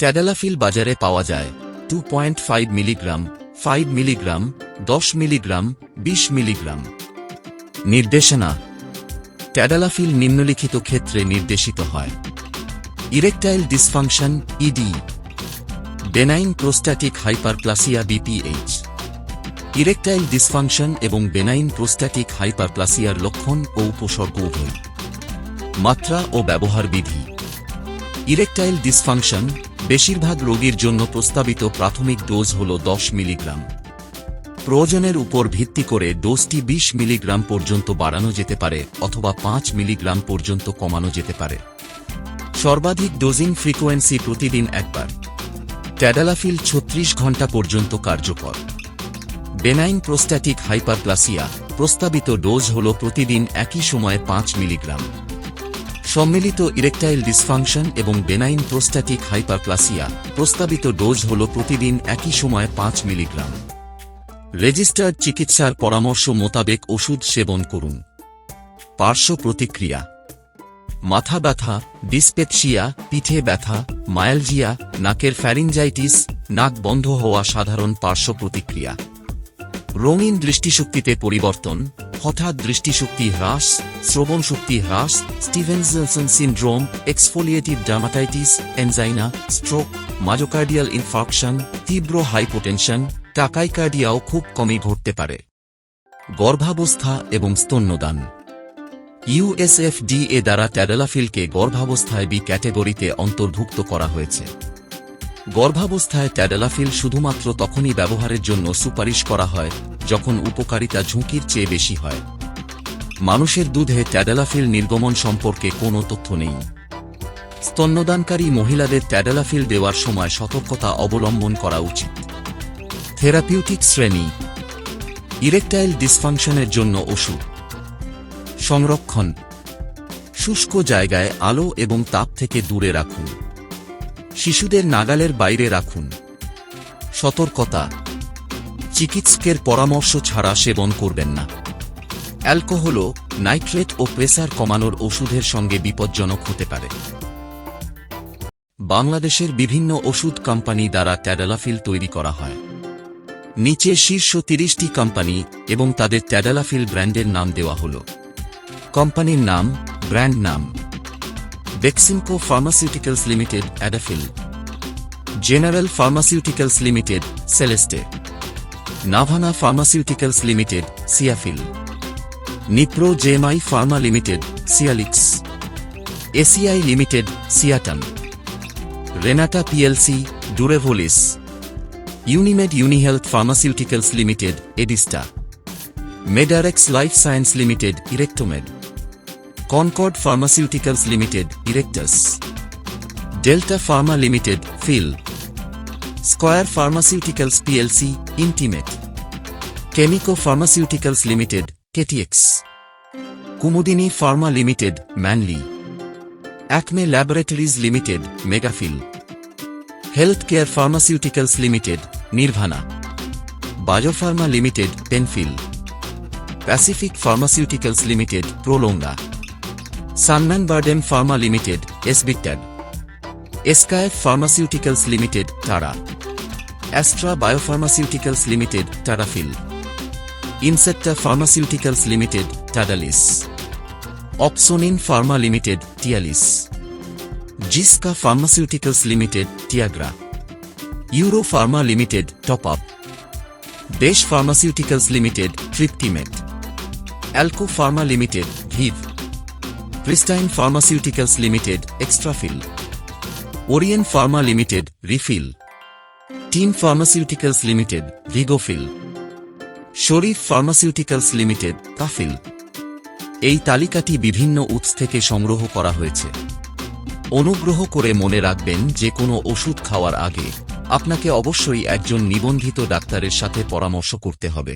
Tadalafil বাজারে পাওয়া যায় two point five milligram five milligram, দশ মিলিগ্রাম, বিশ মিলিগ্রাম। নির্দেশনা, ট্যাডালাফিল নিম্নলিখিত ক্ষেত্রে নির্দেশিত হয়। Erectile dysfunction ED benign prostatic hyperplasia BPH erectile dysfunction এবং বেনাইন প্রোস্ট্যাটিক হাইপারপ্লাসিয়ার লক্ষণ ও উপসর্গ উভয়। মাত্রা ও ব্যবহার বিধি। ইরেকটাইল ডিসফাংশন বেশিরভাগ রোগীর জন্য প্রস্তাবিত প্রাথমিক ডোজ হল দশ মিলিগ্রাম। প্রয়োজনের উপর ভিত্তি করে ডোজটি ২০ মিলিগ্রাম পর্যন্ত বাড়ানো যেতে পারে অথবা পাঁচ মিলিগ্রাম পর্যন্ত কমানো যেতে পারে। সর্বাধিক ডোজিং ফ্রিকোয়েন্সি প্রতিদিন একবার। ট্যাডালাফিল ছত্রিশ ঘণ্টা পর্যন্ত কার্যকর। বেনাইন প্রোস্ট্যাটিক হাইপারপ্লাসিয়া প্রস্তাবিত ডোজ হল প্রতিদিন একই সময়ে পাঁচ মিলিগ্রাম। সম্মিলিত ইরেকটাইল ডিসফাংশন এবং বেনাইন প্রোস্ট্যাটিক হাইপারপ্লাসিয়া, প্রস্তাবিত ডোজ হল প্রতিদিন একই সময় পাঁচ মিলিগ্রাম। রেজিস্টার্ড চিকিৎসার পরামর্শ মোতাবেক ওষুধ সেবন করুন। পার্শ্ব প্রতিক্রিয়া। মাথা ব্যথা, ডিসপেপসিয়া, পিঠে ব্যথা, মায়ালজিয়া, নাকের ফ্যারিঞ্জাইটিস নাক বন্ধ হওয়া সাধারণ পার্শ্ব প্রতিক্রিয়া। রঙিন দৃষ্টিশক্তিতে পরিবর্তন। হঠাৎ দৃষ্টিশক্তি হ্রাস, শ্রবণ শক্তি হ্রাস, Stevenson syndrome, exfoliative dermatitis angina stroke myocardial infarction, তীব্র হাইপোটেনশন, টাকাইকার্ডিয়াও খুব কমই ঘটতে পারে। গর্ভাবস্থা এবং স্তন্যদান। ইউএসএফডিএ দ্বারা ট্যাডালাফিলকে গর্ভাবস্থায় বি ক্যাটেগরিতে অন্তর্ভুক্ত করা হয়েছে। গর্ভাবস্থায় ট্যাডেলাফিল শুধুমাত্র তখনই ব্যবহারের জন্য সুপারিশ করা হয়, যখন উপকারিতা ঝুঁকির চেয়ে বেশি হয়। মানুষের দুধে ট্যাডেলাফিল নির্গমন সম্পর্কে কোনো তথ্য নেই। স্তন্যদানকারী মহিলাদের ট্যাডালাফিল দেওয়ার সময় সতর্কতা অবলম্বন করা উচিত। থেরাপিউটিক শ্রেণি। ইরেকটাইল ডিসফাংশনের জন্য ওষুধ। সংরক্ষণ। শুষ্ক জায়গায় আলো এবং তাপ থেকে দূরে রাখুন। শিশুদের নাগালের বাইরে রাখুন। সতর্কতা। চিকিৎসকের পরামর্শ ছাড়া সেবন করবেন না। অ্যালকোহলও নাইট্রেট ও প্রেসার কমানোর ওষুধের সঙ্গে বিপজ্জনক হতে পারে। বাংলাদেশের বিভিন্ন ওষুধ কোম্পানি দ্বারা ট্যাডালাফিল তৈরি করা হয়। নিচে শীর্ষ তিরিশটি কোম্পানি এবং তাদের ট্যাডালাফিল ব্র্যান্ডের নাম দেওয়া হল। কোম্পানির নাম, ব্র্যান্ড নাম। Beximco pharmaceuticals limited Adafil General pharmaceuticals limited Celeste Navana pharmaceuticals limited Ciafil Nipro JMI pharma limited Cialix ACI limited Ciatan Renata PLC Durevolis Unimed Unihealth pharmaceuticals limited Edista Medarex life science limited Erectomed Concord Pharmaceuticals Limited, Erectus. Delta Pharma Limited, Phil. Square Pharmaceuticals PLC, Intimate. Chemico Pharmaceuticals Limited, KTX. Kumudini Pharma Limited, Manly. Acme Laboratories Limited, Megafil. Healthcare Pharmaceuticals Limited, Nirvana. Biopharma Limited, Penfield. Pacific Pharmaceuticals Limited, Prolonga. Sunman BIRDEM pharma limited Esbitad Eskayef pharmaceuticals limited Tara Astra biopharmaceuticals limited Tarafil Incepta pharmaceuticals limited Tadalis Opsonin pharma limited, Tialis. Ziska pharmaceuticals limited, Tiagra. Euro pharma limited, top up. Desh pharmaceuticals limited, Triptimate. Alco pharma limited, Viv. Pristine pharmaceuticals limited Xtrafil Orion pharma limited Refill Team pharmaceuticals limited Vigofil Sharif pharmaceuticals limited Kafil এই তালিকাটি বিভিন্ন উৎস থেকে সংগ্রহ করা হয়েছে। অনুগ্রহ করে মনে রাখবেন যে কোনো ওষুধ খাওয়ার আগে আপনাকে অবশ্যই একজন নিবন্ধিত ডাক্তারের সাথে পরামর্শ করতে হবে।